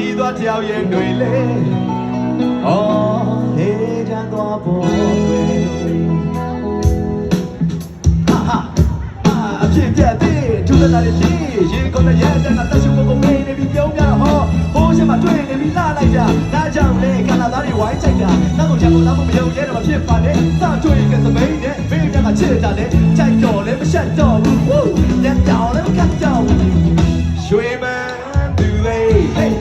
ခီးသွားတယောက်ရဲ့တွေလေအော်ဟေးချမ်းသွားဖို့ပဲဟာဟာအာအပြည့်ပြည့်သေးထူးလာတဲ့ရှိရေကုန်တဲ့ရဲ့တဲ့ကတက်ရှုပ်ပုံနေနေပြီးပြုံးပြတော့ဟောဟိုးရှင်မတွေ့နေပြီးလာလိုက်တာဒါကြောင့်လေကလာသားတွေဝိုင်းချိုက်တာနောက်ကိုချက်ကိုနောက်ကိုမယုံရဲတော့မဖြစ်ပါနဲ့စတွေ့ကစမိန်နဲ့ဘေးကချစ်တာနဲ့ချိုက်တော့လည်းမရှက်တော့ဘူးဝူးလက်တော့လည်းမကတ်တော့ဘူးရွှေမန်သူလေး